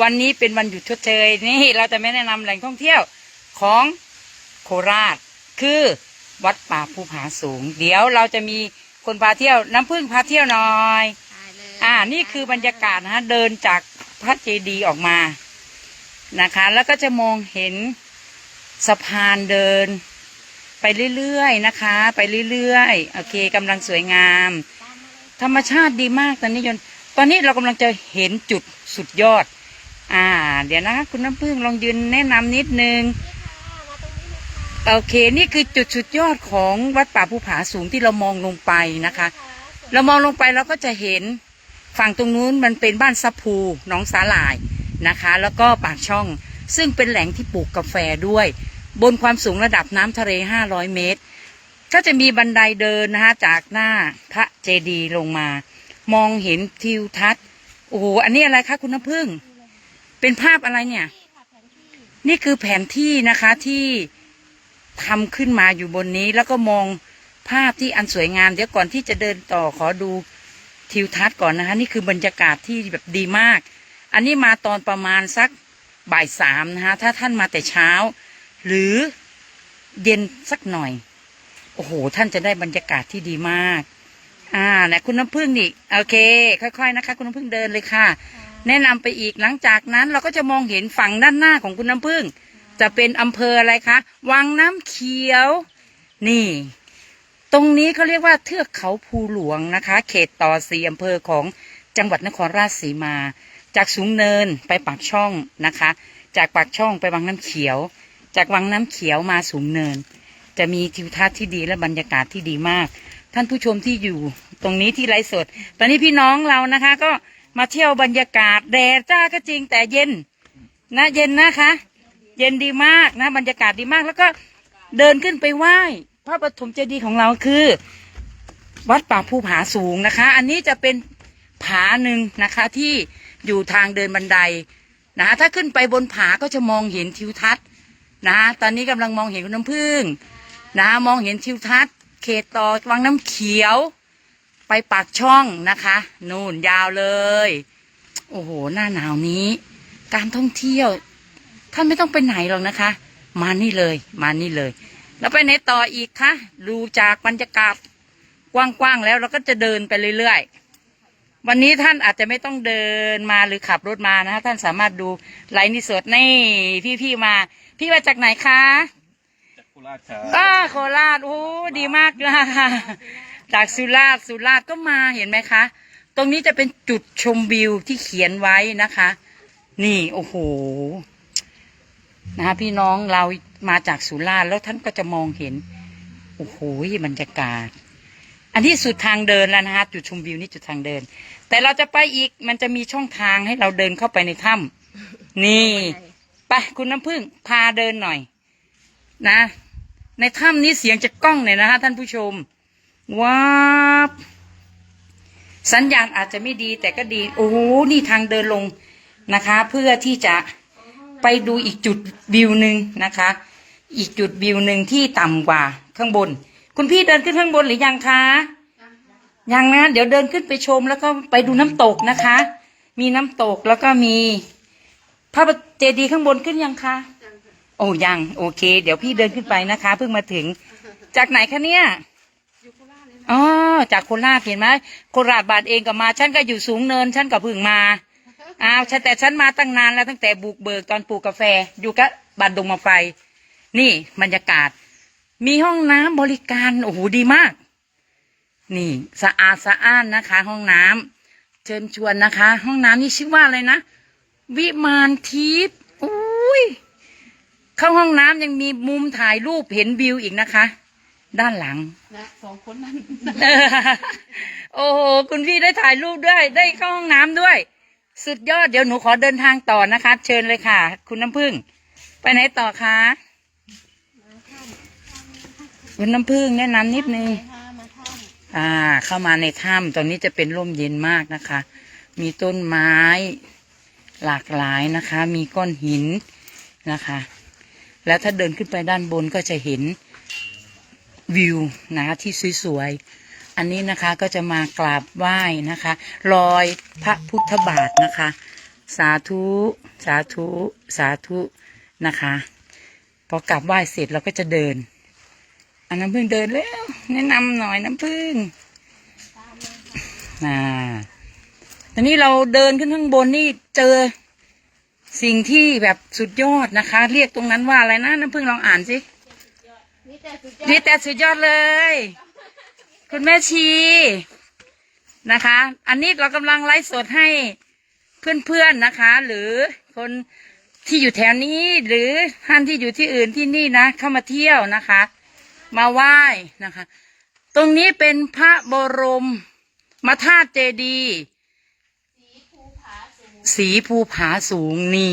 วันนี้เป็นวันหยุดชดเชยนี่เราจะไม่แนะนำแหล่งท่องเที่ยวของโคราช คือวัดป่าภูผาสูง เดี๋ยวเราจะมีคนพาเที่ยวน้ำพึ่งพาเที่ยวหน่อยได้เลยอ่านี่คือบรรยากาศนะฮะเดินจากพระเจดีย์ออกมานะคะ แล้วก็จะมองเห็นสะพานเดิน ไปเรื่อยๆนะคะ ไปเรื่อยๆโอเคกำลังสวยงาม ธรรมชาติดีมากตอนนี้ยนตอนนี้เรากำลังจะเห็นจุดสุดยอด อ่า เดี๋ยวนะคะคุณน้ำพึ่งลองยืนแนะนำนิดนึงโอเค นี่คือจุดสุดยอดของวัดป่าภูผาสูงที่เรามองลงไปนะคะ เรามองลงไปเราก็จะเห็นฝั่งตรงนู้นมันเป็นบ้านซับพูหนองสาหร่ายนะคะ แล้วก็ปากช่อง ซึ่งเป็นแหล่งที่ปลูกกาแฟด้วย บนความสูงระดับน้ำทะเล 500 เมตร ก็จะมีบันไดเดินนะคะจากหน้าพระเจดีย์ลงมา มองเห็นทิวทัศน์โอ้โหอันนี้อะไรคะคุณน้ำพึ่ง เป็นภาพอะไรเนี่ย นี่คือแผนที่นะคะที่ทำขึ้นมาอยู่บนนี้ แล้วก็มองภาพที่อันสวยงาม เดี๋ยวก่อนที่จะเดินต่อขอดูทิวทัศน์ก่อนนะคะ นี่คือบรรยากาศที่แบบดีมาก อันนี้มาตอนประมาณสักบ่ายสามนะคะถ้าท่านมาแต่เช้า หรือเย็นสักหน่อย โอ้โห ท่านจะได้บรรยากาศที่ดีมาก อ่าไหนคุณน้ำพึ่งนี่ โอเค ค่อยๆนะคะ คุณน้ำพึ่งเดินเลยค่ะ แนะนำไปอีกหลังจากนั้นเราก็จะมองเห็นฝั่งด้านหน้าของคุณน้ำพึ่ง จะเป็นอำเภออะไรคะวังน้ำเขียว นี่ ตรงนี้เขาเรียกว่าเทือกเขาภูหลวงนะคะ เขตต่อสีอำเภอของจังหวัดนครราชสีมา จากสูงเนินไปปากช่องนะคะ จากปากช่องไปวังน้ำเขียว จากวังน้ำเขียวมาสูงเนิน จะมีทิวทัศน์ที่ดีและบรรยากาศที่ดีมาก ท่านผู้ชมที่อยู่ตรงนี้ที่ไลฟ์สด ตอนนี้พี่น้องเรานะคะก็ มาเที่ยวบรรยากาศแดดจ้าก็จริงแต่เย็น นะเย็นนะคะ เย็นดีมากนะบรรยากาศดีมากแล้วก็เดินขึ้นไปไหว้ พระปฐมเจดีย์ของเราคือ วัดป่าภูผาสูงนะคะ อันนี้จะเป็นผาหนึ่งนะคะที่อยู่ทางเดินบันไดนะคะถ้าขึ้นไปบนผาก็จะมองเห็นทิวทัศน์นะตอนนี้กำลังมองเห็นคุณน้ำพึ่งนะมองเห็นทิวทัศน์ เขตต่อวังน้ำเขียว ไปปากช่องนะคะ นู่นยาวเลย โอ้โห หน้าหนาวนี้ การท่องเที่ยว ท่านไม่ต้องไปไหนหรอกนะคะ มานี่เลย มานี่เลย แล้วไปไหนต่ออีกคะ ดูจากบรรยากาศกว้างๆแล้วเราก็จะเดินไปเรื่อยๆ วันนี้ท่านอาจจะไม่ต้องเดินมาหรือขับรถมานะคะ ท่านสามารถดูไลฟ์นี่สดนี่พี่ๆมา พี่มาจากไหนคะ จากโคราชครับอ้าโคราช โอ้ ดีมากเลยค่ะ จากสุราษฎร์สุราษฎร์ก็มาเห็นไหมคะ ตรงนี้จะเป็นจุดชมวิวที่เขียนไว้นะคะ นี่โอ้โหนะคะพี่น้องเรามาจากสุราษฎร์แล้วท่านก็จะมองเห็นโอ้โหบรรยากาศ อันที่สุดทางเดินแล้วนะคะจุดชมวิวนี่จุดทางเดิน แต่เราจะไปอีกมันจะมีช่องทางให้เราเดินเข้าไปในถ้ำนี่ไปคุณน้ำพึ่งพาเดินหน่อย นะ ในถ้ำนี้เสียงจะก้องเนี่ยนะฮะท่านผู้ชม ว้าบสัญญาณอาจจะไม่ดีแต่ก็ดี โอ้โหนี่ทางเดินลงนะคะ เพื่อที่จะไปดูอีกจุดวิวหนึ่งนะคะ อีกจุดวิวหนึ่งที่ต่ำกว่าข้างบน คุณพี่เดินขึ้นข้างบนหรือยังคะยังนะเดี๋ยวเดินขึ้นไปชมแล้วก็ไปดูน้ำตกนะคะ มีน้ำตกแล้วก็มีพระเจดีย์ข้างบนขึ้นยังคะโอ้ยังโอเค เดี๋ยวพี่เดินขึ้นไปนะคะ เพิ่งมาถึง จากไหนคะเนี่ย อ๋อจากโคราชเห็นไหมโคราชบาทเองก็มาฉันก็อยู่สูงเนินฉันก็เพิ่งมาอ้าวแต่ฉันมาตั้งนานแล้วตั้งแต่บุกเบิกตอนปลูกกาแฟ อยู่กับบันดงมาไฟ นี่บรรยากาศ มีห้องน้ำบริการโอ้โหดีมาก นี่สะอาดสะอ้านนะคะ ห้องน้ำเชิญชวนนะคะ ห้องน้ำนี่ชื่อว่าอะไรนะวิมานทิพย์อุ้ยเข้าห้องน้ำยังมีมุมถ่ายรูปเห็นวิวอีกนะคะ ด้านหลัง นะสองคนนั้นโอ้โห คุณพี่ได้ถ่ายรูปด้วย ได้เข้าห้องน้ำด้วย สุดยอด เดี๋ยวหนูขอเดินทางต่อนะคะ เชิญเลยค่ะ คุณน้ำพึ่ง ไปไหนต่อคะคุณน้ำพึ่งแนะนำนิดนึงพามาท่องอ่า เข้ามาในถ้ำตอนนี้จะเป็นร่มเย็นมากนะคะ มีต้นไม้หลากหลายนะคะ มีก้อนหินนะคะ แล้วถ้าเดินขึ้นไปด้านบนก็จะเห็น วิวนะคะที่สวยๆ อันนี้นะคะก็จะมากราบไหว้นะคะรอยพระพุทธบาทนะคะ สาธุ สาธุ สาธุนะคะพอกลับไหว้เสร็จเราก็จะเดิน อันน้ำพึ่งเดินแล้ว แนะนำหน่อยน้ำพึ่งอ่าตอนนี้เราเดินขึ้นข้างบนนี่เจอสิ่งที่แบบสุดยอดนะคะ เรียกตรงนั้นว่าอะไรนะน้ำพึ่งลองอ่านสิ นี่แต่สุดยอดนี่แต่สุดยอดเลย คุณแม่ชีนะคะ อันนี้เรากำลังไลฟ์สดให้เพื่อนๆนะคะ หรือคนที่อยู่แถวนี้ หรือท่านที่อยู่ที่อื่นที่นี่นะ เข้ามาเที่ยวนะคะ มาไหว้นะคะ ตรงนี้เป็นพระบรมมาธาตุเจดีย์สีภูผาสูงนี่